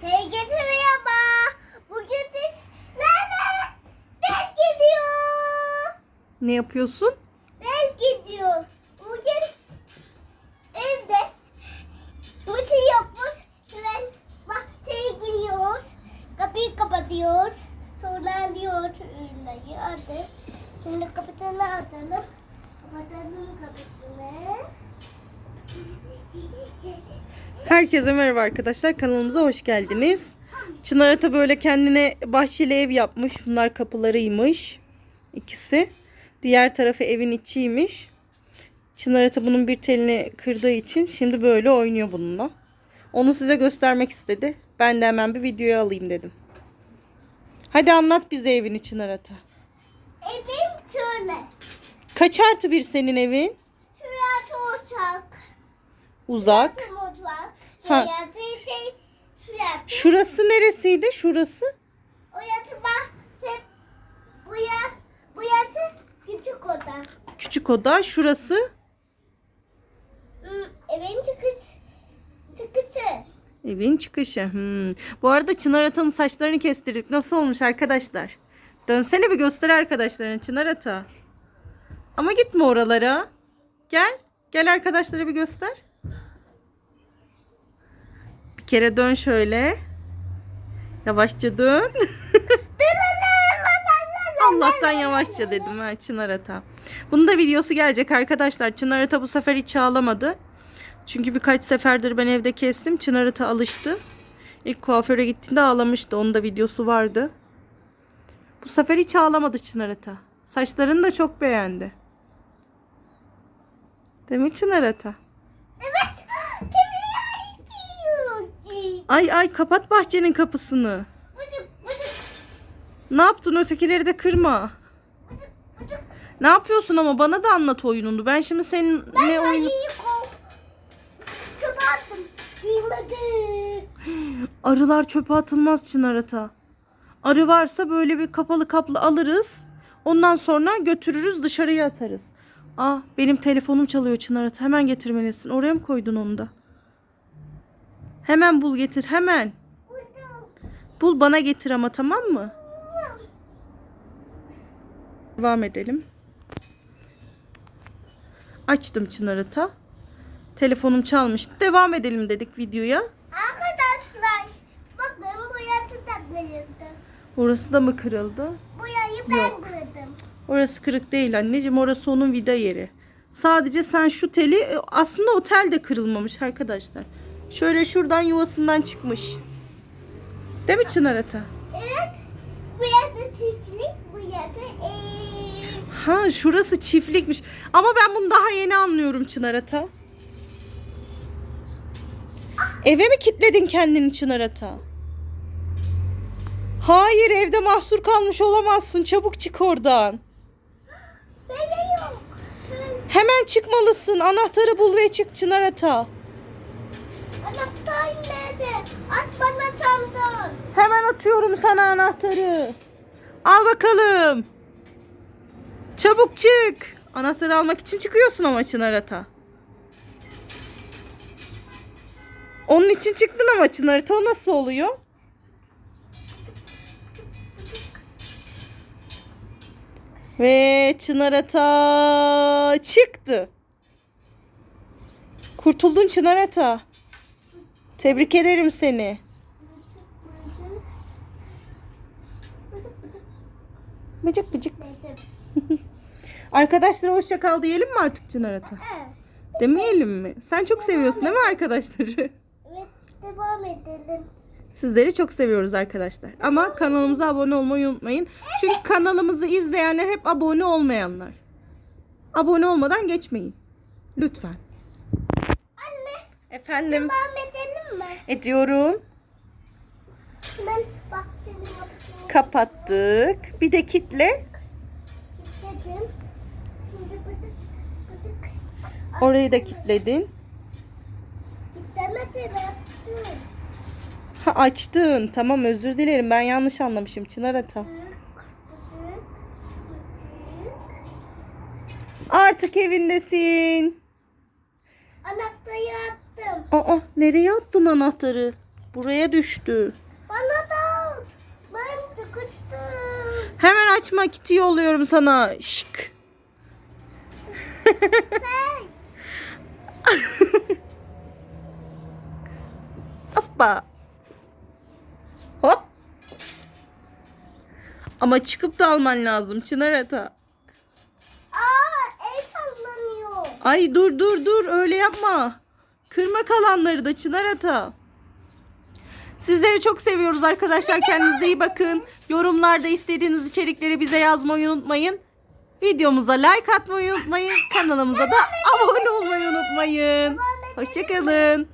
Herkese merhaba. Bugün sizlerle del gidiyor. Ne yapıyorsun? Del gidiyor. Bugün evde mısır yokmuş. Hemen bahçeye giriyoruz. Kapıyı kapatıyoruz. Sonra alıyoruz ürünleri. Hadi. Şimdi kapısını atalım. Kapatalım kapısını. Herkese merhaba arkadaşlar. Kanalımıza hoş geldiniz. Çınar Ata böyle kendine bahçeli ev yapmış. Bunlar kapılarıymış. İkisi. Diğer tarafı evin içiymiş. Çınar Ata bunun bir telini kırdığı için şimdi böyle oynuyor bununla. Onu size göstermek istedi. Ben de hemen bir videoya alayım dedim. Hadi anlat bize evini Çınar Ata. Evim şöyle. Kaç artı bir senin evin? Şurası uçak. Uzak. Ha. Şurası neresiydi? Şurası? Orası bahçe. Bu ya. Bu yatı küçük oda. Küçük oda. Şurası? Hmm, evin çıkış. Çıkışı. Evin çıkışı. Hmm. Bu arada Çınar Ata'nın saçlarını kestirdik. Nasıl olmuş arkadaşlar? Dönsene bir göster arkadaşlarına Çınar Ata. Ama gitme oralara. Gel. Gel arkadaşlara bir göster. Kere dön şöyle. Yavaşça dön. Allah'tan yavaşça dedim ha Çınar Ata. Bunun da videosu gelecek arkadaşlar. Çınar Ata bu sefer hiç ağlamadı. Çünkü birkaç seferdir ben evde kestim. Çınar Ata alıştı. İlk kuaföre gittiğinde ağlamıştı. Onun da videosu vardı. Bu sefer hiç ağlamadı Çınar Ata. Saçlarını da çok beğendi. Değil mi Çınar Ata? Evet. Kimler gidiyor? Ay ay kapat bahçenin kapısını. Bıcık bıcık Ne yaptın ötekileri de kırma. bıcık bıcık. Ne yapıyorsun ama bana da anlat oyununu. Ben şimdi senin Ben ne oyunu... Çöpe attım. Arılar çöpe atılmaz Çınar Ata. Arı varsa böyle bir kapalı kaplı alırız. Ondan sonra götürürüz dışarıya atarız. Ah benim telefonum çalıyor Çınar Ata. Hemen getirmelisin. Oraya mı koydun onu da? Hemen bul getir hemen. Bul bana getir ama tamam mı? Devam edelim. Açtım Çınar Ata. Telefonum çalmıştı. Devam edelim dedik videoya. Arkadaşlar bakın bu yatı da kırıldı. Orası da mı kırıldı? Bu yayı ben Yok. kırdım. Orası kırık değil anneciğim. Orası onun vida yeri. Sadece sen şu teli e, aslında o tel de kırılmamış arkadaşlar. Şöyle şuradan yuvasından çıkmış. Değil mi Çınar Ata? Evet. Bu yatı çiftlik, bu yatı ev. Ha şurası çiftlikmiş. Ama ben bunu daha yeni anlıyorum Çınar Ata. Eve mi kilitledin kendini Çınar Ata? Hayır evde mahsur kalmış olamazsın. Çabuk çık oradan. Bebe yok. Hemen çıkmalısın. Anahtarı bul ve çık Çınar Ata. At bana çantan. Hemen atıyorum sana anahtarı. Al bakalım. Çabuk çık. Anahtarı almak için çıkıyorsun ama Çınar Ata. Onun için çıktın ama Çınar Ata o nasıl oluyor? Ve Çınar Ata çıktı. Kurtuldun Çınar Ata. Tebrik ederim seni. Bıcık bıcık. Arkadaşlara hoşça kal diyelim mi artık Çınar Ata? Evet. Demeyelim mi? Sen çok seviyorsun değil mi arkadaşları? Evet, devam edelim. Sizleri çok seviyoruz arkadaşlar. Ama kanalımıza abone olmayı unutmayın. Çünkü kanalımızı izleyenler hep abone olmayanlar. Abone olmadan geçmeyin. Lütfen. Anne, Efendim. devam edelim? Ediyorum. Kapattık. Bir de kitle. Orayı da kilitledin. Ha açtın. Tamam özür dilerim. Ben yanlış anlamışım Çınar Ata. Artık evindesin. Anahtarı. Aa nereye attın anahtarı? Buraya düştü. Bana da. Ben sıkıştım. Hemen açma kiti yolluyorum sana. Şık. Hoppa. Hop. Ama çıkıp da alman lazım Çınar Ata. Aa el sallanıyor. Ay dur dur dur öyle yapma. Kırma kalanları da Çınar Ata. Sizleri çok seviyoruz arkadaşlar. Kendinize iyi bakın. Yorumlarda istediğiniz içerikleri bize yazmayı unutmayın. Videomuza like atmayı unutmayın. Kanalımıza da abone olmayı unutmayın. Hoşçakalın.